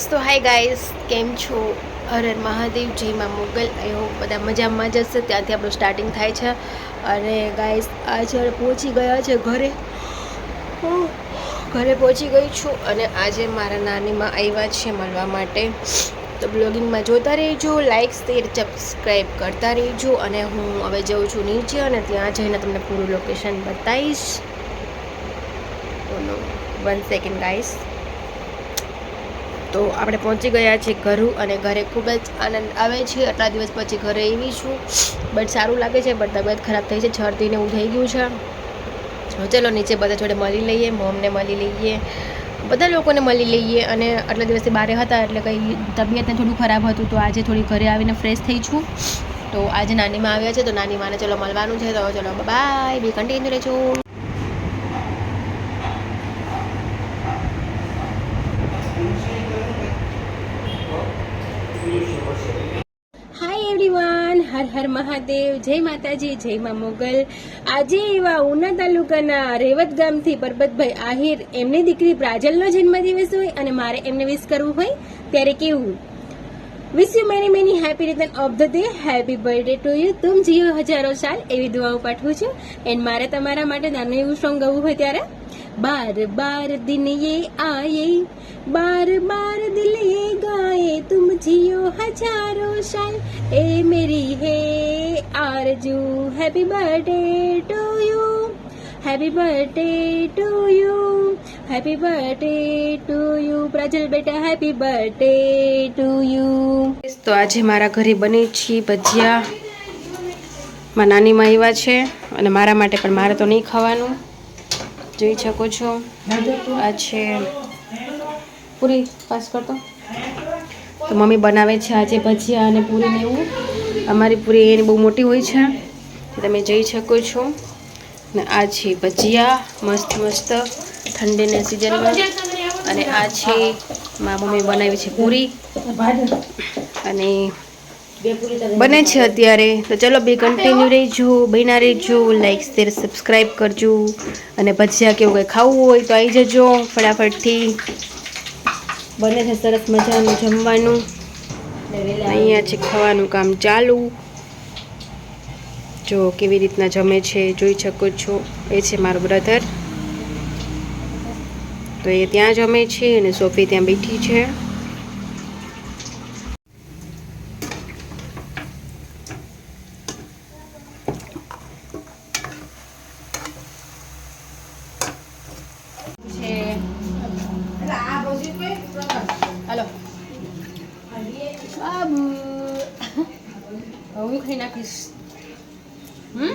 સો hi guys કેમ છો? હર હર મહાદેવ, જય મોગલ. મુગલ બધા મજામાં જ હશે. ત્યાંથી આપણું સ્ટાર્ટિંગ થાય છે. અને ગાઈઝ આજે પહોંચી ગયા છે ઘરે, હું ઘરે પહોંચી ગઈ છું. અને આજે મારા નાનીમાં આવ્યા છે મળવા માટે. તો બ્લોગિંગમાં જોતા રહેજો લાઇક શેર સબસ્ક્રાઈબ કરતા રહેજો. અને હું હવે જઉં છું નીચે અને ત્યાં જઈને તમને પૂરું લોકેશન બતાવીશ. વન સેકન્ડ ગાઈસ તો આપણે પહોંચી ગયા છીએ ઘરું અને ઘરે ખૂબ જ આનંદ આવે છે. આટલા દિવસ પછી ઘરે આવી છું. બટ સારું લાગે છે, બટ તબિયત ખરાબ થઈ છે. છરતીને એવું થઈ ગયું છે. ચલો નીચે બધા જોડે મળી લઈએ, મોમને મળી લઈએ. બધા લોકોને મળી લઈએ અને આટલા દિવસથી બહાર હતા એટલે કંઈ તબિયતને થોડું ખરાબ હતું તો આજે થોડી ઘરે આવીને ફ્રેશ થઈ છું. તો આજે નાનીમાં આવ્યા છે તો નાની માને ચલો મળવાનું છે. તો ચલો બાય, બી કન્ટિન્યુ રહેજો. હાય એવરીવન હર હર મહાદેવ, જય માતાજી, જય મા મોગલ. આજે એવા ઉના તાલુકાના રેવત ગામથી પરબતભાઈ આહિર, એમની દીકરી પ્રાજલનો જન્મદિવસ હોય અને મારે એમને વિશ કરવું હોય, ત્યારે કેવું? Wish you many many happy return of the day happy birthday to you તુમ જીઓ હજારો સાલ. એવી દુઆઓ પાઠવું છું. એન્ડ મારે તમારા માટે નાનું એવું સોંગ ગવું હોય ત્યારે? બાર બાર દિન યે આયે બાર બાર दिल ये गाए, तुम जियो હજારો साल એ મેરી હે આરજુ happy birthday to you happy birthday to you happy birthday to you Prajal બેટા હેપી બર્થડે ટુ યુ તો આજે મારા ઘરે બની છે ભજીયા. મારા નાનીમાં આવ્યા છે અને મારા માટે પણ મારે તો નહીં ખાવાનું. જોઈ શકો છો. આ છે. પૂરી પાસ કરતો તો. મમ્મી બનાવે છે આજે ભજીયા અને પૂરી એવું. અમારી પૂરી એની બહુ મોટી હોય છે. તમે જોઈ શકો છો. ને આ છે ભજીયા, મસ્ત મસ્ત ઠંડીની સિઝનમાં અને આ છે મા મમ્મી બનાવી છે પૂરી. અને બને છે અત્યારે. તો ચલો બે કન્ટિન્યુ રહેજો બન્યા રહેજો. લાઈક શેર સબસ્ક્રાઈબ કરજો. અને ભજીયા કેવું કંઈ ખાવું હોય તો આવી જજો ફટાફટથી. બને છે સરસ મજાનું જમવાનું. અહીંયા છે ખાવાનું કામ ચાલુ. જો કેવી રીતના જમે છે જોઈ શકો છો. એ છે મારો બ્રધર તો એ ત્યાં જમે છે અને સોફી ત્યાં બેઠી છે છે હાલો બાબુ ખાઈ નાખીશ હમ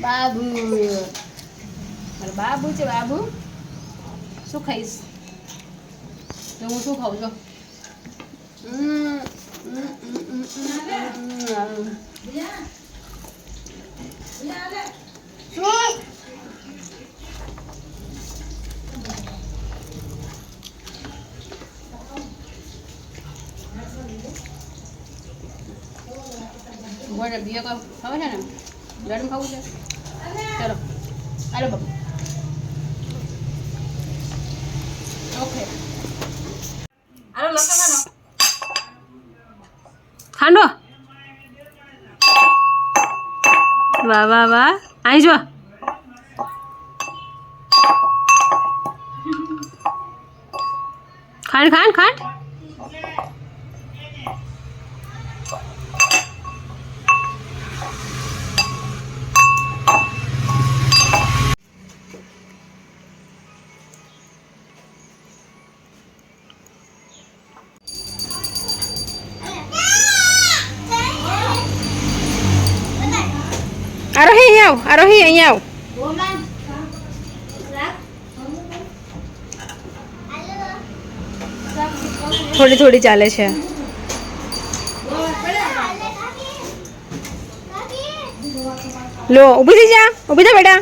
બાબુ બાબુ છે બાબુ શું ખાઈશ તો હું શું ખાઉં છું હમ, હમ, હમ, હમ, હમ, હમ. શું? બોલે બીજો કોઈ ખાવ છે ને ગરમ ખાવું છે ચલો હાલો બાબુ ઓકે ખાંડો વાહ વાહ વાહ અહીં જો. ખાંડ ખાંડ ખાંડ. અહીંયા આવ આરોહી અહીંયા આવ થોડી થોડી ચાલે છે. લો, ઊભી થઈ જા. ઊભી થા બેટા.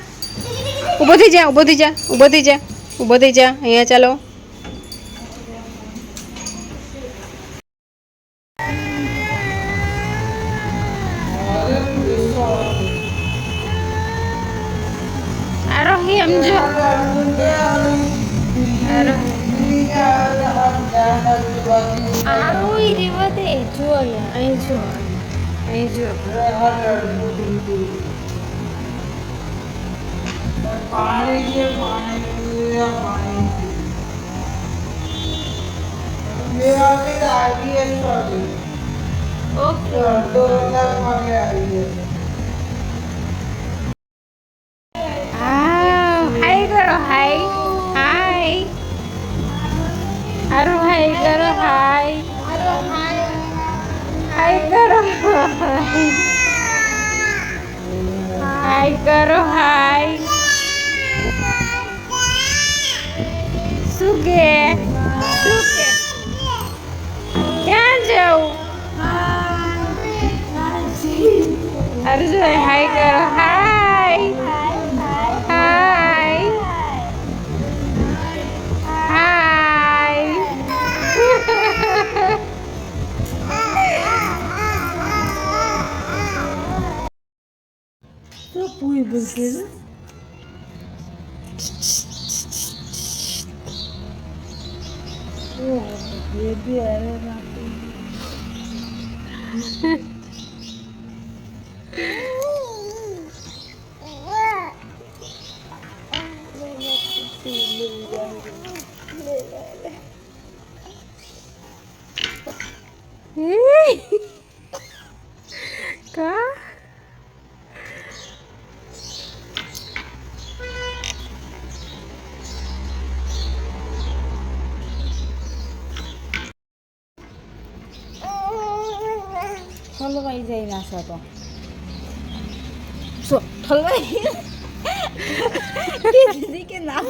ઊભો થઈ જા, ઊભો થઈ જા, ઊભો થઈ જા, ઊભો થઈ જા. અહીંયા ચાલો. સમજો આવું ઈ રેવા દે જો અહીંયા અહીં જો અહીં જો. પાણી છે પાણી પાણી મેં આવી આવી આવી ઓકે માટે આવી હા હાય કરો હાય શું કે ક્યાં જવું અર્જુન હાય કરો હાય તો પૂરી બોલશે ને બેબી અરે બાપુ કા હલવાઈ જાય નાસો તો દીદી કે ના